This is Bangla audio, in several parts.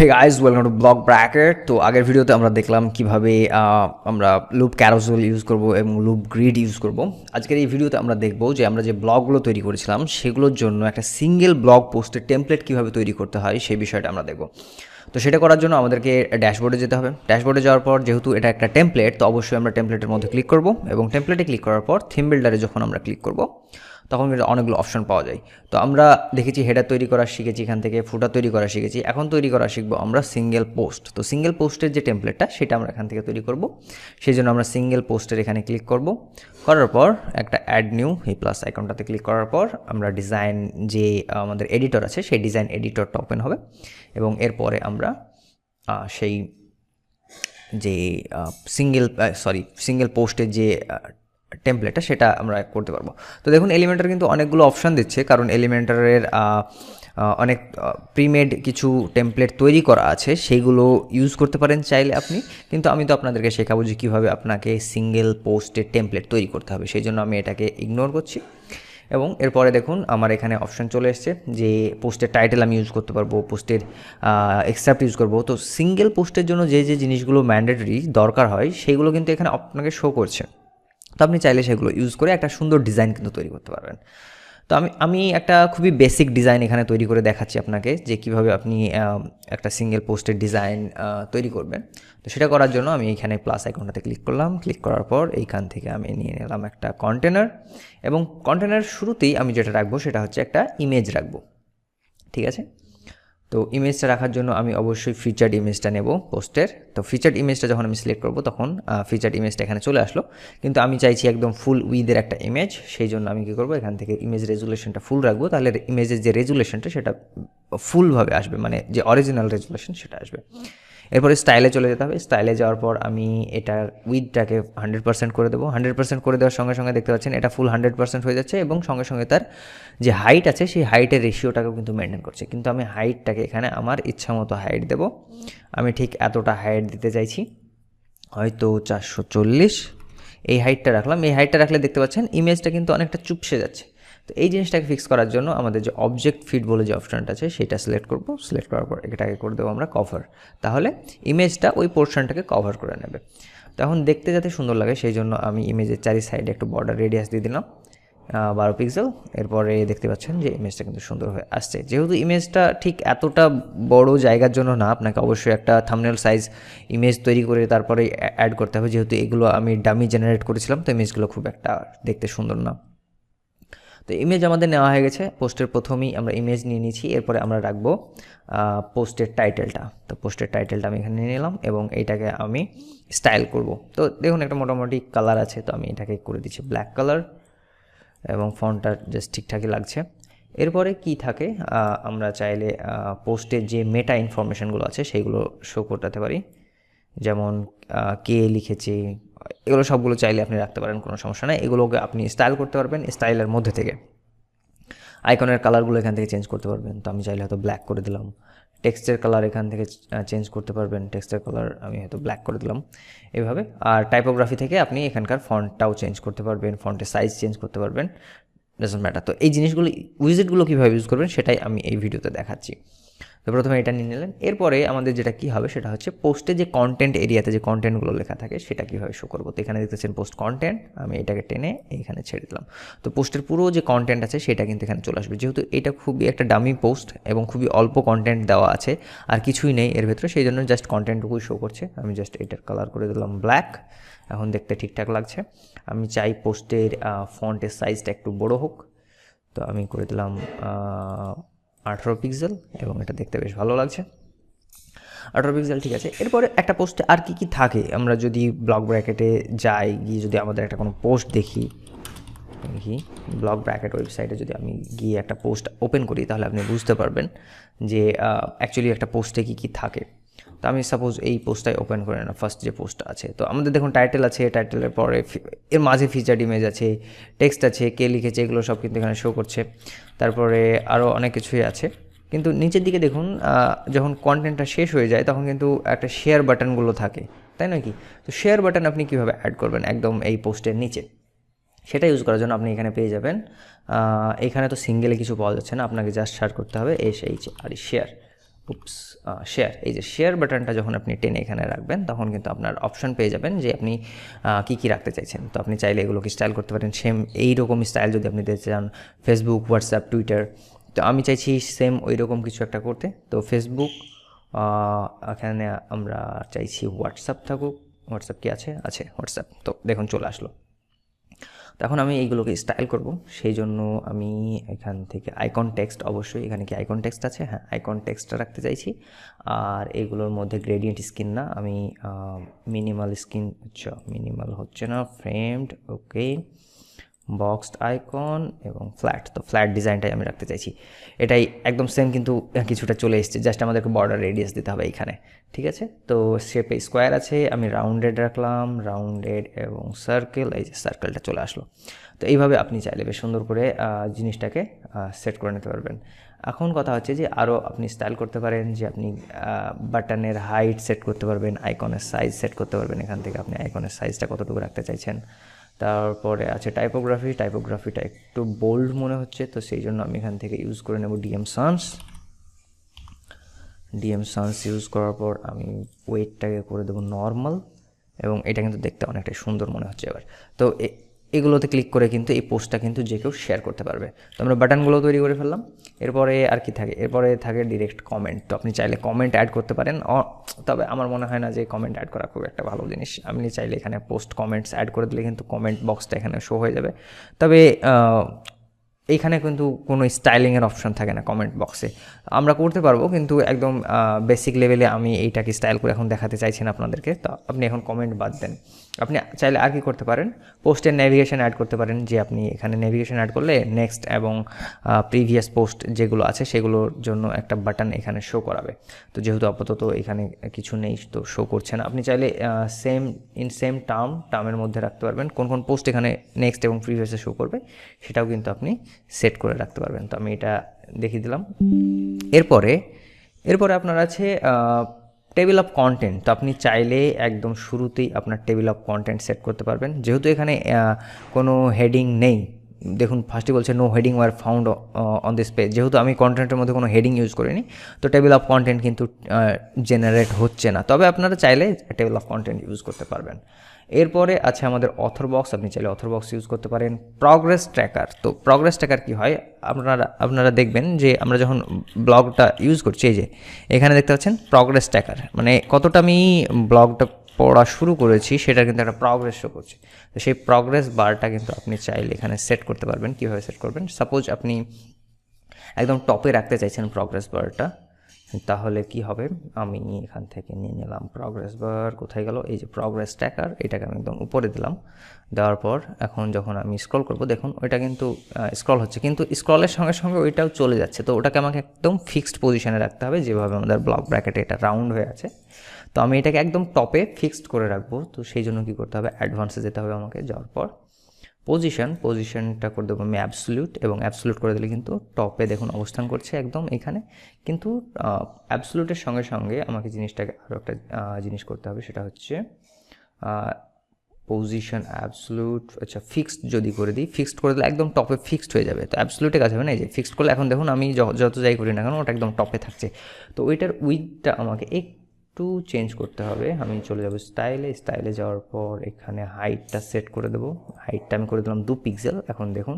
Hey guys welcome to blog bracket তো আগের ভিডিওতে আমরা দেখলাম কীভাবে আমরা লুপ ক্যারোসেল ইউজ করব এবং লুপ গ্রিড ইউজ করব। আজকের এই ভিডিওতে আমরা দেখব যে আমরা যে ব্লগগুলো তৈরি করেছিলাম, সেগুলোর জন্য একটা সিঙ্গেল ব্লগ পোস্টের টেমপ্লেট কীভাবে তৈরি করতে হয়, সেই বিষয়টা আমরা দেখব। তো সেটা করার জন্য আমাদেরকে ড্যাশবোর্ডে যেতে হবে। ড্যাশবোর্ডে যাওয়ার পর যেহেতু এটা একটা টেমপ্লেট তো অবশ্যই আমরা টেমপ্লেটের মধ্যে ক্লিক করব এবং টেমপ্লেটে ক্লিক করার পর থিম বিল্ডারে যখন আমরা ক্লিক করব তখন কিন্তু অনেকগুলো অপশন পাওয়া যায়। তো আমরা দেখেছি হেডার তৈরি করা শিখেছি, এখান থেকে ফুটার তৈরি করা শিখেছি, এখন তৈরি করা শিখব আমরা সিঙ্গেল পোস্ট তো সিঙ্গেল পোস্টের যে টেমপ্লেটটা সেটা আমরা এখান থেকে তৈরি করব। সেই জন্য আমরা সিঙ্গেল পোস্টের এখানে ক্লিক করব। করার পর একটা অ্যাড নিউ এই প্লাস আইকনটাতে ক্লিক করার পর আমরা ডিজাইন যে আমাদের এডিটর আছে, সেই ডিজাইন এডিটরটা ওপেন হবে। এবং এরপরে আমরা সেই যে সিঙ্গেল সরি সিঙ্গেল পোস্টের যে টেমপ্লেটটা সেটা আমরা করতে পারব। তো দেখুন এলিমেন্টার কিন্তু অনেকগুলো অপশান দিচ্ছে, কারণ এলিমেন্টারের অনেক প্রিমেড কিছু টেমপ্লেট তৈরি করা আছে, সেইগুলো ইউজ করতে পারেন চাইলে আপনি। কিন্তু আমি তো আপনাদেরকে শেখাবো যে কীভাবে আপনাকে সিঙ্গেল পোস্টের টেমপ্লেট তৈরি করতে হবে, সেই জন্য আমি এটাকে ইগনোর করছি। এবং এরপরে দেখুন, আমার এখানে অপশন চলে এসছে যে পোস্টের টাইটেল আমি ইউজ করতে পারব পোস্টের এক্সেপ্ট ইউজ করব। তো সিঙ্গেল পোস্টের জন্য যে যে জিনিসগুলো ম্যান্ডেটরি দরকার হয়, সেইগুলো কিন্তু এখানে আপনাকে শো করছে। তো আপনি চাইলে সেগুলো ইউজ করে একটা সুন্দর ডিজাইন কিন্তু তৈরি করতে পারবেন। তো আমি আমি একটা খুবই বেসিক ডিজাইন এখানে তৈরি করে দেখাচ্ছি আপনাকে যে কীভাবে আপনি একটা সিঙ্গেল পোস্টের ডিজাইন তৈরি করবেন। তো সেটা করার জন্য আমি এখানে প্লাস আইকনটাতে ক্লিক করলাম। ক্লিক করার পর এইখান থেকে আমি নিয়ে নিলাম একটা কন্টেনার এবং কন্টেনার শুরুতেই আমি যেটা রাখব সেটা হচ্ছে একটা ইমেজ রাখব। ঠিক আছে? তো ইমেজটা রাখার জন্য আমি অবশ্যই ফিচার্ড ইমেজটা নেব পোস্টের তো ফিচার্ড ইমেজটা যখন আমি সিলেক্ট করব তখন ফিচার্ড ইমেজটা এখানে চলে আসলো। কিন্তু আমি চাইছি একদম ফুল উইদের একটা ইমেজ সেই জন্য আমি কী করব, এখান থেকে ইমেজ রেজুলেশনটা ফুল রাখব। তাহলে ইমেজের যে রেজুলেশনটা সেটা ফুলভাবে আসবে মানে যে অরিজিনাল রেজুলেশন সেটা আসবে। এরপরে স্টাইলে চলে যেতে হবে। স্টাইলে যাওয়ার পর আমি এটার উইথটাকে হান্ড্রেড পার্সেন্ট করে দেবো। হান্ড্রেড পার্সেন্ট করে দেওয়ার সঙ্গে সঙ্গে দেখতে পাচ্ছেন এটা ফুল হান্ড্রেড পার্সেন্ট হয়ে যাচ্ছে এবং সঙ্গে সঙ্গে তার যে হাইট আছে সেই হাইটের রেশিওটাকেও কিন্তু মেনটেন করছে। কিন্তু আমি হাইটটাকে এখানে আমার ইচ্ছা মতো হাইট দেবো। আমি ঠিক এতটা হাইট দিতে চাইছি। হয়তো চারশো চল্লিশ। এই হাইটটা রাখলাম। এই হাইটটা রাখলে দেখতে পাচ্ছেন ইমেজটা কিন্তু অনেকটা চুপসে যাচ্ছে। তো এই জিনিসটাকে ফিক্স করার জন্য আমাদের যে অবজেক্ট ফিট বলে যে অপশনটা আছে, সেটা সিলেক্ট করব। সিলেক্ট করার পর এটাকে করে দেবো আমরা কভার তাহলে ইমেজটা ওই পোর্শনটাকে কভার করে নেবে। তখন দেখতে যাতে সুন্দর লাগে, সেই জন্য আমি ইমেজের চারি সাইডে একটু বর্ডার রেডিয়াস দিয়ে দিলাম বারো পিক্সেল এরপরে দেখতে পাচ্ছেন যে ইমেজটা কিন্তু সুন্দর হয়ে আসছে। যেহেতু ইমেজটা ঠিক এতটা বড় জায়গার জন্য না, আপনাকে অবশ্যই একটা থামনেল সাইজ ইমেজ তৈরি করে তারপরে অ্যাড করতে হবে। যেহেতু এগুলো আমি ডামি জেনারেট করেছিলাম, তো ইমেজগুলো খুব একটা দেখতে সুন্দর না। তো ইমেজ আমাদের নেওয়া হয়ে গেছে। পোস্টের প্রথমেই আমরা ইমেজ নিয়ে নিয়েছি এরপরে আমরা রাখব পোস্টের টাইটেলটা তো পোস্টের টাইটেলটা আমি এখানে নিয়ে নিলাম এবং এইটাকে আমি স্টাইল করব। তো দেখুন একটা মোটামুটি কালার আছে, তো আমি এটাকে করে দিচ্ছি ব্ল্যাক কালার এবং ফন্টটা জাস্ট ঠিকঠাকই লাগছে। এরপরে কি থাকে আমরা চাইলে পোস্টের যে মেটা ইনফরমেশনগুলো আছে, সেইগুলো শো করতে পারি। যেমন কে লিখেছে এগুলো সবগুলো চাইলে আপনি রাখতে পারেন, কোনো সমস্যা নেই। এগুলোকে আপনি স্টাইল করতে পারবেন স্টাইলের মধ্যে থেকে। আইকনের কালারগুলো এখান থেকে চেঞ্জ করতে পারবেন। তো আমি চাইলে হয়তো ব্ল্যাক করে দিলাম। টেক্সটের কালার এখান থেকে চেঞ্জ করতে পারবেন। টেক্সটের কালার আমি হয়তো ব্ল্যাক করে দিলাম এভাবে। আর টাইপোগ্রাফি থেকে আপনি এখানকার ফন্টটাও চেঞ্জ করতে পারবেন ফন্টের সাইজ চেঞ্জ করতে পারবেন। ডাজন্ট ম্যাটার তো এই জিনিসগুলো উইজেটগুলো কীভাবে ইউজ করবেন, সেটাই আমি এই ভিডিওতে দেখাচ্ছি। তো প্রথমে এটা নিয়ে নিলেন। এরপরে আমাদের যেটা কী হবে সেটা হচ্ছে পোস্টে যে কন্টেন্ট এরিয়াতে যে কন্টেন্টগুলো লেখা থাকে সেটা কীভাবে শো করব? তো এখানে দেখতেছেন পোস্ট কন্টেন্ট আমি এটাকে টেনে এখানে ছেড়ে দিলাম। তো পোস্টের পুরো যে কন্টেন্ট আছে সেটা কিন্তু এখানে চলে আসবে। যেহেতু এটা খুবই একটা ডামি পোস্ট এবং খুবই অল্প কন্টেন্ট দেওয়া আছে, আর কিছুই নেই এর ভেতরে, সেই জন্য জাস্ট কন্টেন্টটুকুই শো করছে। আমি জাস্ট এটার কালার করে দিলাম ব্ল্যাক এখন দেখতে ঠিকঠাক লাগছে। আমি চাই পোস্টের ফন্টের সাইজটা একটু বড় হোক। তো আমি করে দিলাম আঠারো পিক্সেল এবং এটা দেখতে বেশ ভালো লাগছে। আঠারো পিক্সেল ঠিক আছে। এরপরে একটা পোস্টে আর কি কি থাকে? আমরা যদি ব্লক ব্র্যাকেটে যাই, গিয়ে যদি আমাদের একটা কোনো পোস্ট দেখি দেখি ব্লক ব্র্যাকেট ওয়েবসাইটে যদি আমি গিয়ে একটা পোস্ট ওপেন করি, তাহলে আপনি বুঝতে পারবেন যে অ্যাকচুয়ালি একটা পোস্টে কী কী থাকে। তো আমি সাপোজ এই পোস্টটাই ওপেন করে না ফার্স্ট যে পোস্টটা আছে। তো আমাদের দেখুন টাইটেল আছে টাইটেলের পরে এর মাঝে ফিচার ইমেজ আছে টেক্সট আছে, কে লিখেছে, এগুলো সব কিন্তু এখানে শো করছে। তারপরে আরও অনেক কিছুই আছে। কিন্তু নিচের দিকে দেখুন যখন কন্টেন্টটা শেষ হয়ে যায়, তখন কিন্তু একটা শেয়ার বাটনগুলো থাকে। তাই নয় কি? তো শেয়ার বাটন আপনি কীভাবে অ্যাড করবেন একদম এই পোস্টের নিচে? সেটা ইউজ করার জন্য আপনি এখানে পেয়ে যাবেন। এখানে তো সিঙ্গেলে কিছু পাওয়া যাচ্ছে না, আপনাকে জাস্ট সার্চ করতে হবে S H R share oops share এই যে শেয়ার বাটনটা যখন আপনি টেনে এখানে রাখবেন, তখন কিন্তু আপনার অপশন পেয়ে যাবেন যে আপনি কী কী রাখতে চাইছেন। তো আপনি চাইলে এগুলোকে স্টাইল করতে পারেন। সেম এই রকম স্টাইল যদি আপনি দিতে চান ফেসবুক হোয়াটসঅ্যাপ টুইটার তো আমি চাইছি সেম ওই রকম কিছু একটা করতে। তো ফেসবুক এখানে আমরা চাইছি হোয়াটসঅ্যাপ থাকুক। হোয়াটসঅ্যাপ কি আছে? আছে হোয়াটসঅ্যাপ তো দেখুন, চলে আসলো। তো এখন আমি এইগুলোকে স্টাইল করব। সেই জন্য আমি এখান থেকে আইকন টেক্সট অবশ্যই এখানে কি আইকন টেক্সট আছে? হ্যাঁ আইকন টেক্সটটা রাখতে চাইছি। আর এগুলোর মধ্যে গ্রেডিয়েন্ট স্কিন না, আমি মিনিমাল স্কিন আচ্ছা মিনিমাল হচ্ছে না ফ্রেমড ওকে বক্সড আইকন এবং ফ্ল্যাট তো ফ্ল্যাট ডিজাইনটাই আমি রাখতে চাইছি। এটাই একদম সেম কিন্তু কিছুটা চলে এসছে জাস্ট আমাদেরকে বর্ডার রেডিয়াস দিতে হবে এইখানে ঠিক আছে? তো শেপে স্কোয়ার আছে, আমি রাউন্ডেড রাখলাম রাউন্ডেড এবং সার্কেল এই যে সার্কেলটা চলে আসলো। তো এইভাবে আপনি চাইলে বেশ সুন্দর করে জিনিসটাকে সেট করে নিতে পারবেন। এখন কথা হচ্ছে যে আরও আপনি স্টাইল করতে পারেন, যে আপনি বাটনের হাইট সেট করতে পারবেন আইকনের সাইজ সেট করতে পারবেন, এখান থেকে আপনি আইকনের সাইজটা কতটুকু রাখতে চাইছেন। তারপরে আছে টাইপোগ্রাফি টাইপোগ্রাফিটা একটু বোল্ড মনে হচ্ছে, তো সেই জন্য আমি এখান থেকে ইউজ করে নেব DM Sans DM Sans use করার পর আমি ওয়েটটাকে করে দেবো নর্মাল এবং এটা কিন্তু দেখতে অনেকটাই সুন্দর মনে হচ্ছে এবার। তো এগুলোতে ক্লিক করে কিন্তু এই পোস্টটা কিন্তু যে কেউ শেয়ার করতে পারবে। তো আমরা বাটনগুলো তৈরি করে ফেললাম। এরপরে আর কি থাকে? এরপরে থাকে ডিরেক্ট কমেন্ট তো আপনি চাইলে কমেন্ট অ্যাড করতে পারেন। তবে আমার মনে হয় না যে কমেন্ট অ্যাড করা খুব একটা ভালো জিনিস। আপনি চাইলে এখানে পোস্ট কমেন্টস অ্যাড করে দিলে কিন্তু কমেন্ট বক্সটা এখানে শো হয়ে যাবে। তবে এইখানে কিন্তু কোনো স্টাইলিংয়ের অপশন থাকে না কমেন্ট বক্সে আমরা করতে পারব কিন্তু একদম বেসিক লেভেলে আমি এইটাকে স্টাইল করে এখন দেখাতে চাইছি না আপনাদেরকে। তো আপনি এখন কমেন্ট বাদ দেন। আপনি চাইলে আর কি করতে পারেন? পোস্টের নেভিগেশন অ্যাড করতে পারেন, যে আপনি এখানে নেভিগেশন অ্যাড করলে নেক্সট এবং প্রিভিয়াস পোস্ট যেগুলো আছে সেগুলোর জন্য একটা বাটন এখানে শো করাবে। তো যেহেতু আপাতত এখানে কিছু নেই, তো শো করছে না। আপনি চাইলে সেম ইন সেম টার্ম টার্মের মধ্যে রাখতে পারবেন। কোন কোন পোস্ট এখানে নেক্সট এবং প্রিভিয়াসে শো করবে, সেটাও কিন্তু আপনি সেট করে রাখতে পারবেন। তো আমি এটা দেখিয়ে দিলাম। এরপরে এরপরে আপনার আছে টেবিল অফ কন্টেন্ট তো আপনি চাইলে একদম শুরুতেই আপনার টেবিল অফ কন্টেন্ট সেট করতে পারবেন। যেহেতু এখানে কোনো হেডিং নেই, দেখুন ফার্স্টে বলছে no heading were found on this page যেহেতু আমি কন্টেন্টের মধ্যে কোনো হেডিং ইউজ করিনি, তো টেবিল অফ কন্টেন্ট কিন্তু জেনারেট হচ্ছে না। তবে আপনারা চাইলে টেবিল অফ কন্টেন্ট ইউজ করতে পারবেন। এরপরে আছে আমাদের অথর বক্স আপনি চাইলে অথর বক্স ইউজ করতে পারেন। প্রগ্রেস ট্র্যাকার তো প্রগ্রেস ট্র্যাকার কী হয়? আপনারা আপনারা দেখবেন যে আমরা যখন ব্লগটা ইউজ করছি, এই যে, এখানে দেখতে পাচ্ছেন প্রগ্রেস ট্র্যাকার মানে কতটা আমি ব্লগটা পড়া শুরু করেছি, সেটা কিন্তু একটা প্রগ্রেস শো করছে। তো সেই প্রগ্রেস বারটা কিন্তু আপনি চাইলে এখানে সেট করতে পারবেন। কীভাবে সেট করবেন? সাপোজ আপনি একদম টপে রাখতে চাইছেন প্রগ্রেস বারটা তাহলে কি হবে? আমি এখান থেকে নিয়ে নিলাম প্রগ্রেস বার কোথায় গেল? এই যে প্রগ্রেস ট্র্যাকার এটাকে আমি একদম উপরে দিলাম। দেওয়ার পর এখন যখন আমি স্ক্রল করব, দেখুন ওইটা কিন্তু স্ক্রল হচ্ছে। কিন্তু স্ক্রলের সঙ্গে সঙ্গে ওইটাও চলে যাচ্ছে। তো ওটাকে আমাকে একদম ফিক্সড পজিশনে রাখতে হবে। যেভাবে আমাদের ব্লক ব্র্যাকেটে এটা রাউন্ড হয়ে আছে। তো আমি এটাকে একদম টপে ফিক্সড করে রাখব। তো সেই জন্য কী করতে হবে? অ্যাডভান্সে যেতে হবে আমাকে। যাওয়ার পর পজিশন পজিশনটা করে দেবো আমি অ্যাবসলুট এবং অ্যাবসলুট করে দিলে কিন্তু টপে দেখুন অবস্থান করছে একদম এখানে। কিন্তু অ্যাবসলুটের সঙ্গে সঙ্গে আমাকে জিনিসটাকে আরও একটা জিনিস করতে হবে, সেটা হচ্ছে পজিশন অ্যাবসলুট আচ্ছা ফিক্সড যদি করে দিই ফিক্সড করে দিলে একদম টপে ফিক্সড হয়ে যাবে। তো অ্যাবসলুটে কাজ হবে না, এই যে ফিক্সড করলে এখন দেখুন আমি যত যাই করি না কেন, ওটা একদম টপে থাকছে। তো ওইটার উইথটা আমাকে এক একটু চেঞ্জ করতে হবে। আমি চলে যাব স্টাইলে স্টাইলে যাওয়ার পর এখানে হাইটটা সেট করে দেবো। হাইটটা আমি করে দিলাম দু পিক্সেল এখন দেখুন,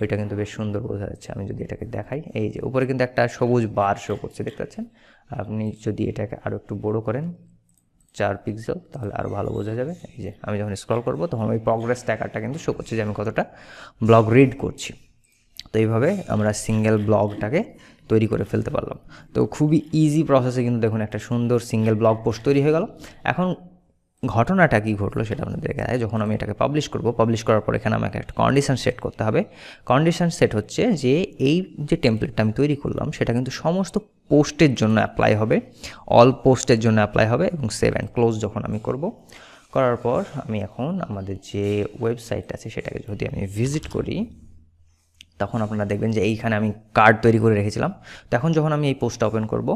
ওইটা কিন্তু বেশ সুন্দর বোঝা যাচ্ছে। আমি যদি এটাকে দেখাই, এই যে উপরে কিন্তু একটা সবুজ বার শো করছে, দেখতে পাচ্ছেন? আপনি যদি এটাকে আরও একটু বড় করেন, চার পিক্সেল তাহলে আরও ভালো বোঝা যাবে। এই যে আমি যখন স্ক্রল করব, তখন ওই প্রগ্রেস ট্যাকারটা কিন্তু শো করছে যে আমি কতটা ব্লগ রিড করছি। তো এইভাবে আমরা সিঙ্গেল ব্লগটাকে তৈরি করে ফেলতে পারলাম। তো খুবই ইজি প্রসেসে কিন্তু দেখুন একটা সুন্দর সিঙ্গেল ব্লগ পোস্ট তৈরি হয়ে গেল। এখন ঘটনাটা কী ঘটলো সেটা আপনাদের দেখায়। যখন আমি এটাকে পাবলিশ করব পাবলিশ করার পর এখানে আমাকে একটা কন্ডিশন সেট করতে হবে। কন্ডিশন সেট হচ্ছে যে এই যে টেমপ্লেটটা আমি তৈরি করলাম, সেটা কিন্তু সমস্ত পোস্টের জন্য অ্যাপ্লাই হবে। অল পোস্টের জন্য অ্যাপ্লাই হবে এবং সেভ অ্যান্ড ক্লোজ যখন আমি করব, করার পর আমি এখন আমাদের যে ওয়েবসাইট আছে সেটাকে যদি আমি ভিজিট করি তখন আপনারা দেখবেন যে এইখানে আমি কার্ড তৈরি করে রেখেছিলাম। তো এখন যখন আমি এই পোস্টটা ওপেন করব,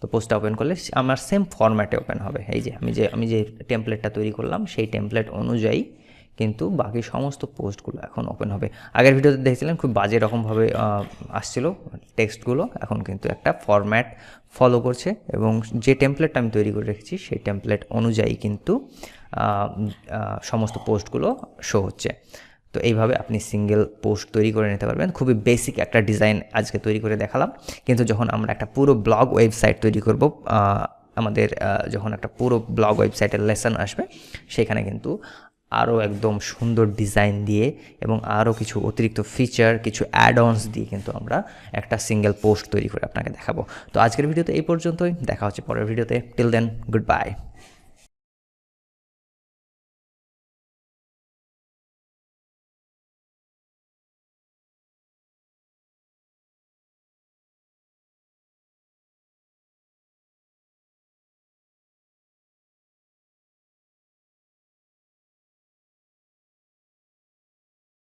তো পোস্টটা ওপেন করলে আমার সেম ফরম্যাটে ওপেন হবে। এই যে আমি যে আমি যে টেমপ্লেটটা তৈরি করলাম, সেই টেমপ্লেট অনুযায়ী কিন্তু বাকি সমস্ত পোস্টগুলো এখন ওপেন হবে। আগের ভিডিওতে দেখছিলেন খুব বাজে রকমভাবে আসছিল টেক্সটগুলো এখন কিন্তু একটা ফরম্যাট ফলো করছে এবং যে টেমপ্লেটটা আমি তৈরি করে রেখেছি, সেই টেমপ্লেট অনুযায়ী কিন্তু সমস্ত পোস্টগুলো শো হচ্ছে। তো এইভাবে আপনি সিঙ্গেল পোস্ট তৈরি করে নিতে পারবেন। খুবই বেসিক একটা ডিজাইন আজকে তৈরি করে দেখালাম। কিন্তু যখন আমরা একটা পুরো ব্লগ ওয়েবসাইট তৈরি করব আমাদের যখন একটা পুরো ব্লগ ওয়েবসাইটের লেসন আসবে, সেখানে কিন্তু আরও একদম সুন্দর ডিজাইন দিয়ে এবং আরও কিছু অতিরিক্ত ফিচার কিছু অ্যাড অনস দিয়ে কিন্তু আমরা একটা সিঙ্গেল পোস্ট তৈরি করে আপনাকে দেখাবো। তো আজকের ভিডিওতে এই পর্যন্তই। দেখা হচ্ছে পরের ভিডিওতে। Till then good bye